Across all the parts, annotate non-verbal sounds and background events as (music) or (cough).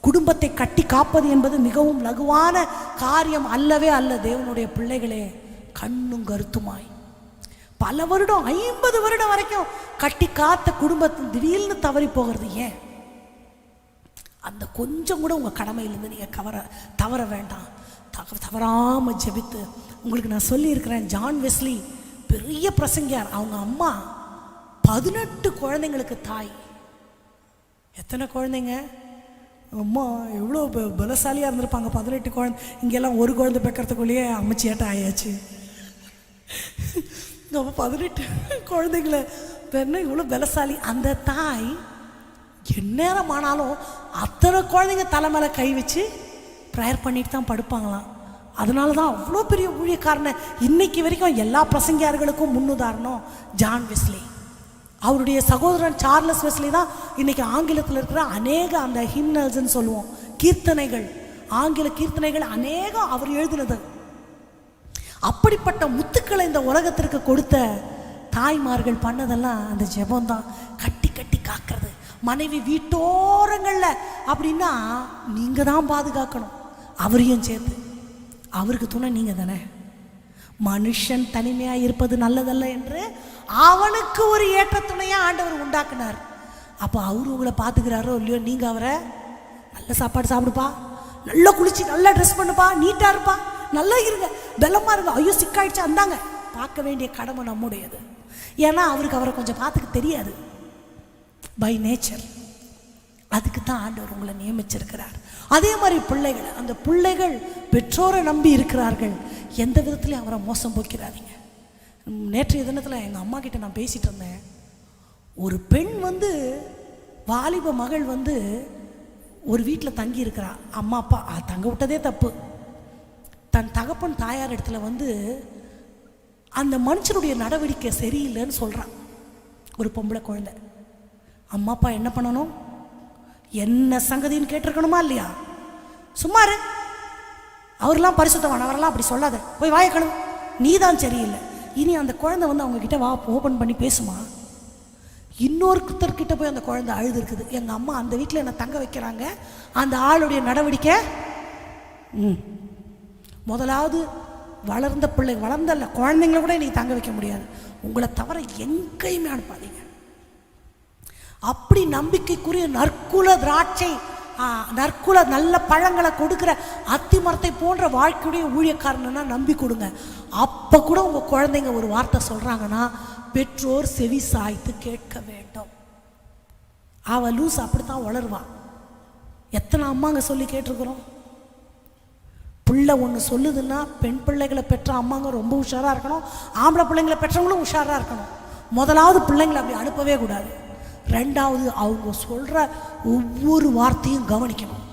குடும்பத்தை கட்டி காப்பது என்பது மிகவும் லகுவான காரியம் அல்லவே அல்ல தேவனுடைய பிள்ளைகளே. கண்ணும் கருத்துமாய். பல வருடம் ஐம்பது வருடம் வரைக்கும் கட்டி காத்த குடும்பத்தில் திடீர்னு தவறி போகிறது ஏன்? அந்த கொஞ்சம் கூட உங்கள் கடமையிலேருந்து நீங்கள் கவர தவற வேண்டாம். தவ தவறாமல் ஜெபித்து. உங்களுக்கு நான் சொல்லியிருக்கிறேன் ஜான் வெஸ்லி பெரிய பிரசங்கியார். அவங்க அம்மா பதினெட்டு குழந்தைங்களுக்கு தாய். எத்தனை குழந்தைங்க? அம்மா எவ்வளோ ப- பலசாலியாக இருந்திருப்பாங்க. பதினெட்டு குழந்தை இங்கெல்லாம் ஒரு குழந்தை பெக்கிறதுக்குள்ளேயே அம்மச்சியாட்ட ஆயாச்சு நம்ம (laughs) பதினெட்டு குழந்தைங்களை பெண்ணு இவ்வளோ பலசாலி. அந்த தாய் எந்நேரம் ஆனாலும் அத்தனை குழந்தைங்க தலை மேலே கை வச்சு ப்ரேயர் பண்ணிட்டு தான் படுப்பாங்களாம். அதனால தான் அவ்வளோ பெரிய ஊழியக்காரனை இன்னைக்கு வரைக்கும் எல்லா பிரசங்கியார்களுக்கும் முன்னுதாரணம் ஜான் வெஸ்லி. அவருடைய சகோதரன் சார்லஸ் வெஸ்லி தான் இன்னைக்கு ஆங்கிலத்தில் இருக்கிற அநேக அந்த ஹிம்னல்ஸ்ன்னு சொல்லுவோம். கீர்த்தனைகள். ஆங்கில கீர்த்தனைகள் அநேகம் அவர் எழுதினது. அப்படிப்பட்ட முத்துக்களை இந்த உலகத்திற்கு கொடுத்த தாய்மார்கள் பண்ணதெல்லாம் அந்த ஜெபம்தான். கட்டி கட்டி காக்கிறது. மனைவி வீட்டோரங்களில் அப்படின்னா நீங்கள் தான் பாதுகாக்கணும். அவரையும் சேர்த்து. அவருக்கு துணை நீங்கள் தானே. மனுஷன் தனிமையாக இருப்பது நல்லதல்ல என்று அவனுக்கு ஒரு ஏற்ற துணையாக ஆண்டவர் உண்டாக்குனார். அப்போ அவர் உங்களை பார்த்துக்கிறாரோ இல்லையோ நீங்கள் அவரை நல்ல சாப்பாடு சாப்பிடுப்பா நல்லா குளிச்சு நல்லா ட்ரெஸ் பண்ணுப்பா நீட்டாக இருப்பா நல்லா இருங்க பலமாக இருங்க ஐயோ சிக்காயிடுச்சு அந்தாங்க. பார்க்க வேண்டிய கடமை நம்முடையது. ஏன்னா அவருக்கு அவரை கொஞ்சம் பார்த்துக்க தெரியாது. பை நேச்சர் அதுக்கு தான் ஆண்டவர் உங்களை நியமிச்சிருக்கிறார். அதே மாதிரி பிள்ளைகள் அந்த பிள்ளைகள் பெற்றோரை நம்பி இருக்கிறார்கள். எந்த விதத்துலையும் அவரை மோசம் போக்கிறாதீங்க நேற்றைய தினத்தில் எங்கள் அம்மா கிட்ட நான் பேசிட்டு இருந்தேன். ஒரு பெண் வந்து வாலிப மகள் வந்து ஒரு வீட்டில் தங்கி இருக்கிறா. அம்மா அப்பா தங்க விட்டதே தப்பு. தன் தகப்பன் தாயார் இடத்துல வந்து அந்த மனுஷனுடைய நடவடிக்கை சரியில்லைன்னு சொல்கிறான் ஒரு பொம்பளை குழந்தை. அம்மா அப்பா என்ன பண்ணணும்? என்ன சங்கதின்னு கேட்டிருக்கணுமா இல்லையா? சும்மாரு அவர்லாம் பரிசுத்தவான். அவரெல்லாம் அப்படி சொல்லாத. போய் வாயக்கணும் நீ தான் சரியில்லை. இனி அந்த குழந்தை வந்து அவங்கக்கிட்ட வா ஓப்பன் பண்ணி பேசுமா? இன்னொருத்தர்கிட்ட போய் அந்த குழந்தை அழுது இருக்குது எங்கள் அம்மா அந்த வீட்டில் என்னை தங்க வைக்கிறாங்க. அந்த ஆளுடைய நடவடிக்கை ம். முதலாவது வளர்ந்த பிள்ளை வளர்ந்தல்ல குழந்தைங்கள கூட நீ தங்க வைக்க முடியாது. உங்களை தவிர எங்கேயுமே அனுப்பாதீங்க. அப்படி நம்பிக்கைக்குரிய நற்குல திராட்சை நற்குல நல்ல பழங்களை கொடுக்குற அத்தி மரத்தை போன்ற வாழ்க்கையுடைய ஊழியக்காரனா நம்பி கொடுங்க. அப்போ கூட உங்கள் குழந்தைங்க ஒரு வார்த்தை சொல்கிறாங்கன்னா பெற்றோர் செவி சாய்த்து கேட்க வேண்டும். அவள் லூஸ் அப்படித்தான் வளருவான். எத்தனை அம்மாங்க சொல்லி கேட்டிருக்கிறோம்? பிள்ளை ஒன்று சொல்லுதுன்னா பெண் பிள்ளைகளை பெற்ற அம்மாங்க ரொம்ப உஷாராக இருக்கணும். ஆம்பளை பிள்ளைங்களை பெற்றவங்களும் உஷாராக இருக்கணும். முதலாவது பிள்ளைங்களை அப்படி அனுப்பவே கூடாது. ரெண்டாவது அவங்க சொல்கிற ஒவ்வொரு வார்த்தையும் கவனிக்கணும்.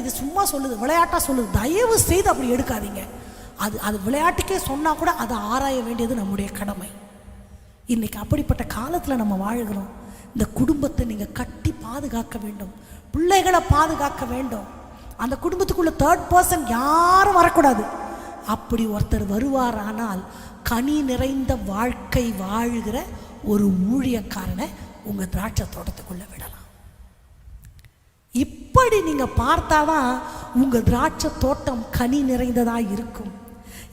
இது சும்மா சொல்லுது விளையாட்டாக சொல்லுது. தயவு செய்து அப்படி எடுக்காதீங்க. அது அது விளையாட்டுக்கே சொன்னால் கூட அதை ஆராய வேண்டியது நம்முடைய கடமை. இன்றைக்கி அப்படிப்பட்ட காலத்தில் நம்ம வாழ்கிறோம் இந்த குடும்பத்தை நீங்கள் கட்டி பாதுகாக்க வேண்டும். பிள்ளைகளை பாதுகாக்க வேண்டும். அந்த குடும்பத்துக்குள்ள தேர்ட் பர்சன் யாரும் வரக்கூடாது. அப்படி ஒருத்தர் வருவாரானால் கனி நிறைந்த வாழ்க்கை வாழ்கிற ஒரு ஊழியக்காரனை உங்கள் திராட்சை தோட்டத்துக்குள்ளே விடலாம். இப்படி நீங்கள் பார்த்தாதான் உங்கள் திராட்சை தோட்டம் கனி நிறைந்ததாக இருக்கும்.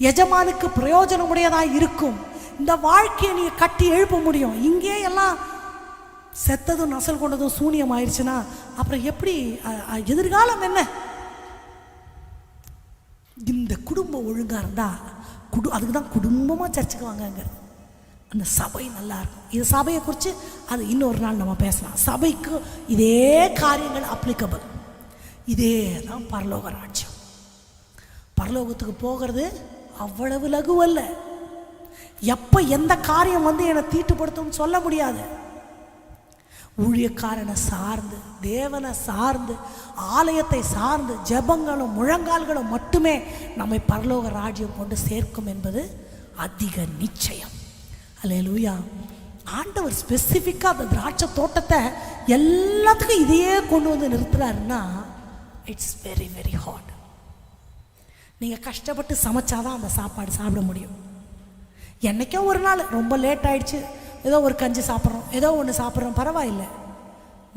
எஜமானுக்கு பிரயோஜனமுடையதாக இருக்கும். இந்த வாழ்க்கையை நீங்கள் கட்டி எழுப்ப முடியும். இங்கே எல்லாம் செத்ததும் நசல் கொண்டதும் சூனியம் ஆயிடுச்சுன்னா அப்புறம் எப்படி எதிர்காலம் என்ன? குடும்பம் இருந்தால் இருந்தா குடு அதுக்கு தான் குடும்பமாக சர்ச்சுக்கு வாங்கங்கிறது அந்த சபை நல்லா இருக்கும். இது சபையை குறித்து அது இன்னொரு நாள் நம்ம பேசலாம். சபைக்கு இதே காரியங்கள் அப்ளிகபிள் இதே தான் பரலோக ராஜ்யம். பரலோகத்துக்கு போகிறது அவ்வளவு லகுவல்ல. எப்போ எந்த காரியம் வந்து என்னை தீட்டுப்படுத்தும்னு சொல்ல முடியாது. ஊழியக்காரனை சார்ந்து தேவனை சார்ந்து ஆலயத்தை சார்ந்து ஜபங்களும் முழங்கால்களும் மட்டுமே நம்மை பரலோக ராஜ்யம் கொண்டு சேர்க்கும் என்பது அதிக நிச்சயம். அல்லேலூயா ஆண்டவர் ஸ்பெசிஃபிக்காக அந்த திராட்சை தோட்டத்தை எல்லாத்துக்கும் இதையே கொண்டு வந்து நிறுத்துறாருன்னா இட்ஸ் வெரி வெரி ஹாட் நீங்கள் கஷ்டப்பட்டு சமைச்சாதான் அந்த சாப்பாடு சாப்பிட முடியும். என்னைக்கோ ஒரு நாள் ரொம்ப லேட் ஆயிடுச்சு. ஏதோ ஒரு கஞ்சி சாப்பிட்றோம் ஏதோ ஒன்று சாப்பிட்றோம் பரவாயில்லை.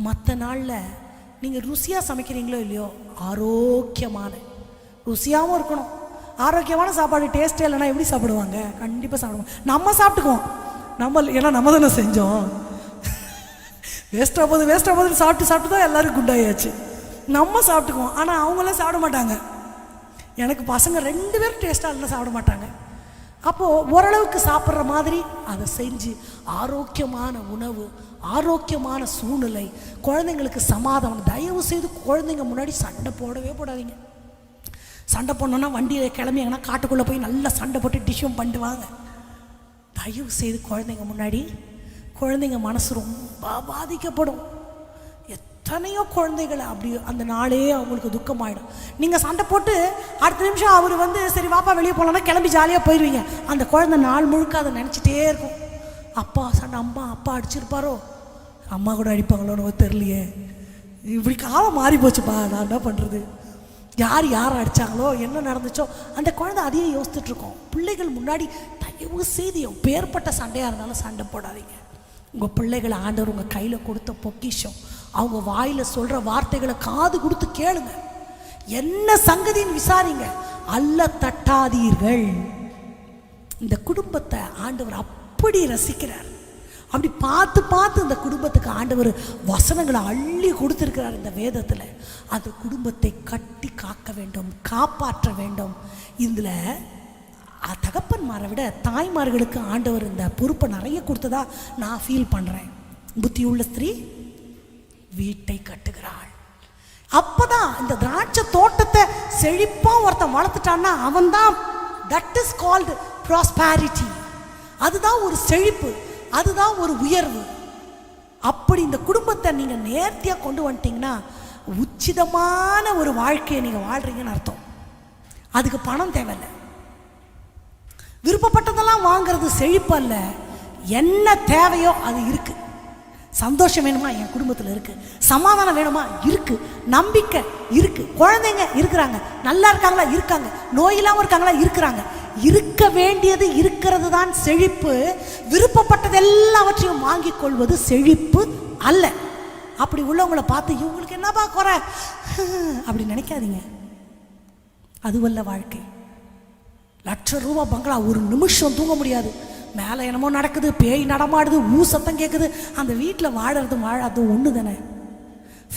மற்ற நாளில் நீங்கள் ருசியாக சமைக்கிறீங்களோ இல்லையோ ஆரோக்கியமான ருசியாகவும் இருக்கணும். ஆரோக்கியமான சாப்பாடு டேஸ்ட்டே இல்லைன்னா எப்படி சாப்பிடுவாங்க? கண்டிப்பாக சாப்பிடுவோம். நம்ம சாப்பிட்டுக்குவோம். நம்ம ஏன்னா நம்ம தானே செஞ்சோம். வேஸ்ட்டாக போகுது வேஸ்ட்டாக போகுது சாப்பிட்டு சாப்பிட்டு தான் எல்லோரும் குண்டாயாச்சு நம்ம சாப்பிட்டுக்குவோம். ஆனால் அவங்களாம் சாப்பிட மாட்டாங்க. எனக்கு பசங்க ரெண்டு பேரும் டேஸ்ட்டாக இல்லைன்னா சாப்பிட மாட்டாங்க. அப்போது ஓரளவுக்கு சாப்பிட்ற மாதிரி அதை செஞ்சு ஆரோக்கியமான உணவு ஆரோக்கியமான சூழ்நிலை குழந்தைங்களுக்கு சமாதானம் தயவு செய்து குழந்தைங்க முன்னாடி சண்டை போடவே போடாதீங்க. சண்டை போடணுன்னா வண்டியில் கிளம்பி எங்கன்னா காட்டுக்குள்ளே போய் நல்லா சண்டை போட்டு டிஷ்யூம் பண்ணிட்டு தயவு செய்து குழந்தைங்க முன்னாடி குழந்தைங்க மனசு ரொம்ப பாதிக்கப்படும். எத்தனையோ குழந்தைகளை அப்படி அந்த நாளே அவங்களுக்கு துக்கமாயிடும். நீங்கள் சண்டை போட்டு அடுத்த நிமிஷம் அவர் வந்து சரி வாப்பா வெளியே போகலான்னா கிளம்பி ஜாலியாக போயிடுவீங்க அந்த குழந்தை நாள் முழுக்க அதை நினச்சிட்டே இருக்கும். அப்பா சண்டை அம்மா அப்பா அடிச்சிருப்பாரோ? அம்மா கூட அடிப்பாங்களோன்னு தெரியலையே. இப்படி காலம் மாறி போச்சுப்பா. நான் என்ன பண்ணுறது யார் யார் அடித்தாங்களோ என்ன நடந்துச்சோ அந்த குழந்தை அதையே யோசித்துட்ருக்கோம் பிள்ளைகள் முன்னாடி தயவு செய்து பேர்பட்ட சண்டையாக இருந்தாலும் சண்டை போடாதீங்க. உங்கள் பிள்ளைகளை ஆண்டவர் உங்கள் கையில் கொடுத்த பொக்கிஷம். அவங்க வாயில் சொல்கிற வார்த்தைகளை காது கொடுத்து கேளுங்க. என்ன சங்கதின்னு விசாரிங்க. அல்ல தட்டாதீர்கள். இந்த குடும்பத்தை ஆண்டவர் அப்படி ரசிக்கிறார். அப்படி பார்த்து பார்த்து இந்த குடும்பத்துக்கு ஆண்டவர் வசனங்களை அள்ளி கொடுத்துருக்கிறார் இந்த வேதத்தில். அந்த குடும்பத்தை கட்டி காக்க வேண்டும் காப்பாற்ற வேண்டும். இதில் தகப்பன்மாரை விட தாய்மார்களுக்கு ஆண்டவர் இந்த பொறுப்பை நிறைய கொடுத்ததா நான் ஃபீல் பண்ணுறேன் புத்தியுள்ள ஸ்திரீ வீட்டை கட்டுகிறாள். அப்பதான் இந்த திராட்சை தோட்டத்தை செழிப்பா ஒருத்தன் வளர்த்துட்டான்னா அவன் தான் தட் இஸ் கால்டு ப்ராஸ்பாரிட்டி அதுதான் ஒரு செழிப்பு அதுதான் ஒரு உயர்வு. அப்படி இந்த குடும்பத்தை நீங்கள் நேர்த்தியாக கொண்டு வந்துட்டீங்கன்னா உச்சிதமான ஒரு வாழ்க்கையை நீங்கள் வாழ்கிறீங்கன்னு அர்த்தம். அதுக்கு பணம் தேவையில்லை. விருப்பப்பட்டதெல்லாம் வாங்குறது செழிப்பு அல்ல என்ன தேவையோ அது இருக்குது சந்தோஷம் வேணுமா? என் குடும்பத்தில் இருக்குது சமாதானம் வேணுமா? இருக்குது நம்பிக்கை இருக்குது குழந்தைங்க இருக்கிறாங்க. நல்லா இருக்காங்களா? இருக்காங்க. நோய் இல்லாமல் இருக்காங்களா? இருக்கிறாங்க. இருக்க வேண்டியது இருக்கிறது தான் செழிப்பு. விருப்பப்பட்டது எல்லாவற்றையும் வாங்கிக் கொள்வது செழிப்பு அல்ல. அப்படி உள்ளவங்களை பார்த்து இவங்களுக்கு என்னப்பா குறை? (laughs) அப்படி நினைக்காதீங்க. அதுவல்ல வாழ்க்கை. லட்ச ரூபா பங்களா ஒரு நிமிஷம் தூங்க முடியாது. மேலே என்னமோ நடக்குது பேய் நடமாடுது ஊ சத்தம் கேட்குது அந்த வீட்டில் வாழறதும் வாழாது ஒன்று தானே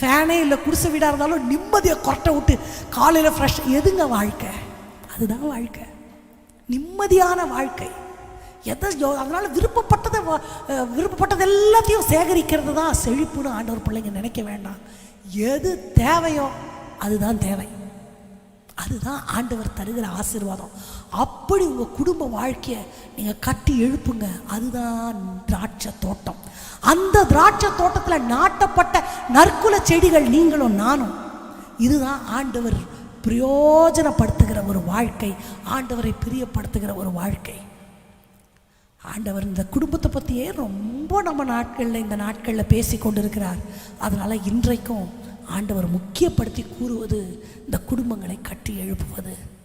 ஃபேனே இல்லை குடிசை வீடாக இருந்தாலும் நிம்மதியை கொரட்டை விட்டு காலையில் ஃப்ரெஷ் எதுங்க வாழ்க்கை? அதுதான் வாழ்க்கை. நிம்மதியான வாழ்க்கை. எதை அதனால் விருப்பப்பட்டதை வா- விருப்பப்பட்டது எல்லாத்தையும் சேகரிக்கிறது தான் செழிப்புன்னு ஆண்டவர் பிள்ளைங்க நினைக்க வேண்டாம். எது தேவையோ அதுதான் தேவை. அதுதான் ஆண்டவர் தருகிற ஆசீர்வாதம். அப்படி உங்கள் குடும்ப வாழ்க்கையை நீங்கள் கட்டி எழுப்புங்க. அதுதான் திராட்சை தோட்டம். அந்த திராட்சை தோட்டத்தில் நாட்டப்பட்ட நற்குல செடிகள் நீங்களும் நானும். இதுதான் ஆண்டவர் பிரயோஜனப்படுத்துகிற ஒரு வாழ்க்கை. ஆண்டவரை பிரியப்படுத்துகிற ஒரு வாழ்க்கை. ஆண்டவர் இந்த குடும்பத்தை பற்றியே ரொம்ப நம்ம நாட்களில் இந்த நாட்களில் பேசி கொண்டிருக்கிறார். அதனால் இன்றைக்கும் ஆண்டவர் முக்கியப்படுத்தி கூறுவது இந்த குடும்பங்களை கட்டி எழுப்புவது.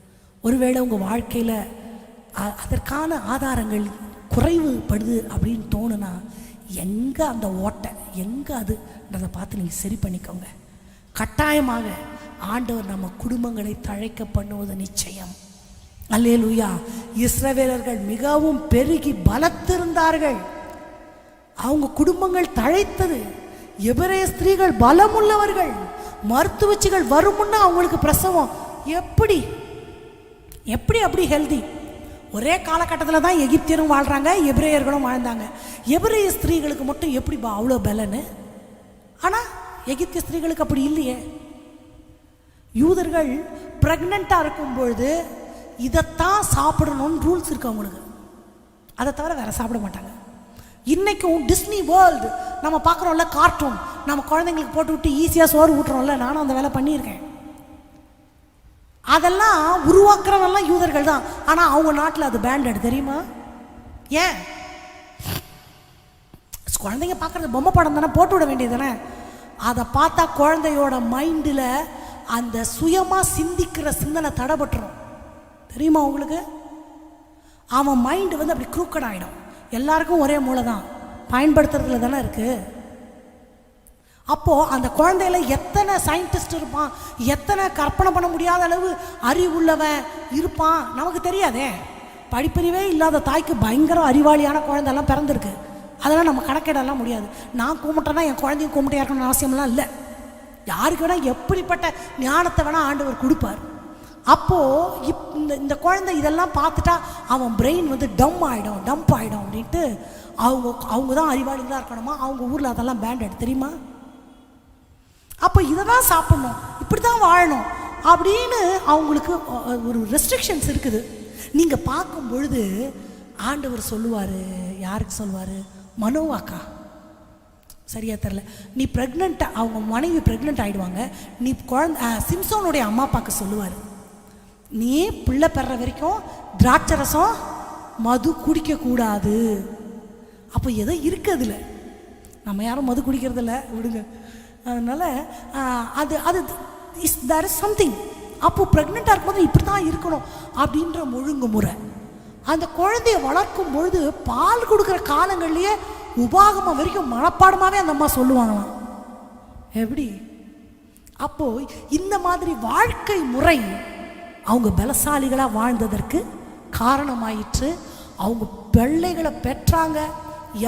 ஒருவேளை உங்கள் வாழ்க்கையில் அதற்கான ஆதாரங்கள் குறைவுபடுது அப்படின்னு தோணுனா எங்கே அந்த ஓட்டை எங்கே அதுன்றதை பார்த்து நீங்கள் சரி பண்ணிக்கோங்க. கட்டாயமாக ஆண்டவர் நம்ம குடும்பங்களை தழைக்க பண்ணுவது நிச்சயம். அல்லேலூயா. இஸ்ரவேலர்கள் மிகவும் பெருகி பலத்திருந்தார்கள். அவங்க குடும்பங்கள் தழைத்தது. எபிரேய ஸ்திரீகள் பலமுள்ளவர்கள். மருத்துவச்சிகள் வரும் அவங்களுக்கு பிரசவம். எப்படி? எப்படி அப்படி ஹெல்தி ஒரே காலகட்டத்தில் தான் எகிப்தியரும் வாழ்கிறாங்க எபிரேயர்களும் வாழ்ந்தாங்க. எபிரேய ஸ்திரீகளுக்கு மட்டும் எப்படி பா அவ்வளோ பலன்னு? ஆனால் எகிப்திய ஸ்திரீகளுக்கு அப்படி இல்லையே. யூதர்கள் ப்ரெக்னெண்ட்டாக இருக்கும் பொழுது இதைத்தான் சாப்பிடணும்னு ரூல்ஸ் இருக்கு அவங்களுக்கு. அதை தவிர வேறு சாப்பிட மாட்டாங்க. இன்றைக்கும் டிஸ்னி வேர்ல்டு நம்ம பார்க்குறோம்ல கார்ட்டூன் நம்ம குழந்தைங்களுக்கு போட்டு விட்டு ஈஸியாக சோறு ஊட்டுறோம்ல நானும் அந்த வேலை பண்ணியிருக்கேன். அதெல்லாம் உருவாக்குறவெல்லாம் யூதர்கள் தான். ஆனால் அவங்க நாட்டில் அது பேண்டட் தெரியுமா? ஏன்? குழந்தைங்க பார்க்குறது பொம்மை படம் தானே போட்டு விட வேண்டியது தானே. அதை பார்த்தா குழந்தையோட மைண்டில் அந்த சுயமாக சிந்திக்கிற சிந்தனை தடைபட்டுரும். தெரியுமா உங்களுக்கு? அவன் மைண்டு வந்து அப்படி குரூக்கட் ஆகிடும் எல்லாருக்கும் ஒரே மூளை தான் பயன்படுத்துறதுல தானே இருக்குது அப்போது அந்த குழந்தையில எத்தனை சயின்டிஸ்ட் இருப்பான்? எத்தனை கற்பனை பண்ண முடியாத அளவு அறிவுள்ளவன் இருப்பான்? நமக்கு தெரியாதே. படிப்பறிவே இல்லாத தாய்க்கு பயங்கர அறிவாளியான குழந்தைலாம் பிறந்திருக்கு. அதெல்லாம் நம்ம கணக்கிடலாம் முடியாது. நான் கும்பிட்டேன்னா என் குழந்தையும் கும்பிட்டே இருக்கணும்னு அவசியம்லாம் இல்லை. யாருக்கு வேணால் எப்படிப்பட்ட ஞானத்தை வேணால் ஆண்டவர் கொடுப்பார். அப்போது இப் இந்த இந்த குழந்தை இதெல்லாம் பார்த்துட்டா அவன் பிரெயின் வந்து டம் ஆகிடும் டம்ப் ஆகிடும் அப்படின்ட்டு அவங்க அவங்க தான் அறிவாளிகளாக இருக்கணுமா? அவங்க ஊரில் அதெல்லாம் பேண்டட் தெரியுமா? அப்போ இதை தான் சாப்பிட்ணும் இப்படி தான் வாழணும் அப்படின்னு அவங்களுக்கு ஒரு ரெஸ்ட்ரிக்ஷன்ஸ் இருக்குது. நீங்கள் பார்க்கும் பொழுது ஆண்டவர் சொல்லுவார் யாருக்கு சொல்லுவார்? மனோவாக்கா. சரியா தெரில நீ ப்ரெக்னென்ட் அவங்க மனைவி ப்ரெக்னென்ட் ஆகிடுவாங்க நீ குழந்த சிம்சோனுடைய அம்மா அப்பாவுக்கு சொல்லுவார். நீ பிள்ளை பெற வரைக்கும் திராட்சை ரசம் மது குடிக்கக்கூடாது அப்போ எதோ இருக்குது அதில்? நம்ம யாரும் மது குடிக்கிறதில்ல விடுங்க. அதனால் அது அது இஸ் தேர் இஸ் சம்திங் அப்போது ப்ரெக்னெண்ட்டாக இருக்கும்போது இப்படி தான் இருக்கணும் அப்படின்ற ஒழுங்குமுறை அந்த குழந்தைய வளர்க்கும் பொழுது பால் கொடுக்குற காலங்கள்லேயே உபாகமாக வரைக்கும் மனப்பாடமாகவே அந்த அம்மா சொல்லுவாங்களாம். எப்படி? அப்போது இந்த மாதிரி வாழ்க்கை முறை அவங்க பலசாலிகளாக வாழ்ந்ததற்கு காரணமாயிற்று. அவங்க பிள்ளைகளை பெற்றாங்க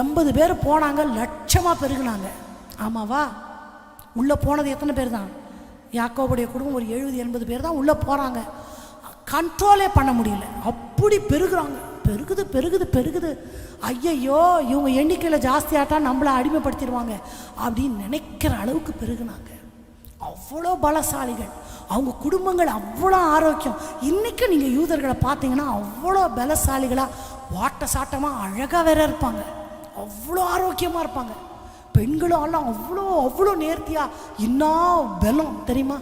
எண்பது பேர் போனாங்க லட்சமாக பெருகினாங்க. ஆமாவா? உள்ளே போனது எத்தனை பேர் தான் யாக்கோவுடைய குடும்பம் ஒரு எழுபது எண்பது பேர் தான் உள்ளே போகிறாங்க கண்ட்ரோலே பண்ண முடியல. அப்படி பெருகிறாங்க. பெருகுது பெருகுது பெருகுது. ஐயையோ இவங்க எண்ணிக்கையில் ஜாஸ்தியாட்டா நம்மளை அடிமைப்படுத்திடுவாங்க அப்படின்னு நினைக்கிற அளவுக்கு பெருகுனாங்க. அவ்வளோ பலசாலிகள். அவங்க குடும்பங்கள் அவ்வளோ ஆரோக்கியம். இன்றைக்கும் நீங்கள் யூதர்களை பார்த்தீங்கன்னா அவ்வளோ பலசாலிகளாக வாட்ட சாட்டமாக அழகாக வேற இருப்பாங்க. அவ்வளோ ஆரோக்கியமாக இருப்பாங்க. பெண்களும் அவ்வளோ அவ்வளோ நேர்த்தியாக இன்னும் பலம் தெரியுமா?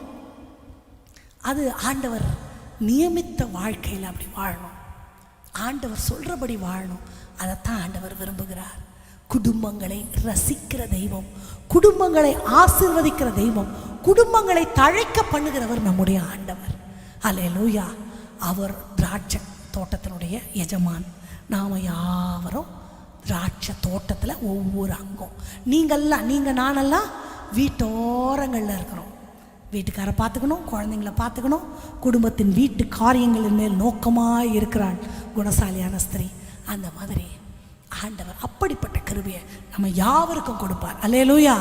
அது ஆண்டவர் நியமித்த வாழ்க்கையில் அப்படி வாழணும். ஆண்டவர் சொல்கிறபடி வாழணும். அதைத்தான் ஆண்டவர் விரும்புகிறார். குடும்பங்களை ரசிக்கிற தெய்வம் குடும்பங்களை ஆசிர்வதிக்கிற தெய்வம் குடும்பங்களை தழைக்க பண்ணுகிறவர் நம்முடைய ஆண்டவர். அல்லேலூயா அவர் திராட்சை தோட்டத்தினுடைய எஜமான். நாம் யாவரும் திராட்சை தோட்டத்தில் ஒவ்வொரு அங்கம். நீங்கள்லாம் நீங்கள் நானெல்லாம் வீட்டோரங்களில் இருக்கிறோம் வீட்டுக்காரை பார்த்துக்கணும் குழந்தைங்கள பார்த்துக்கணும் குடும்பத்தின் வீட்டு காரியங்களின் மேல் நோக்கமாக இருக்கிறாள் குணசாலியான ஸ்திரீ. அந்த மாதிரி ஆண்டவர் அப்படிப்பட்ட கருவியை நம்ம யாவருக்கும் கொடுப்பார். அல்லேலூயா.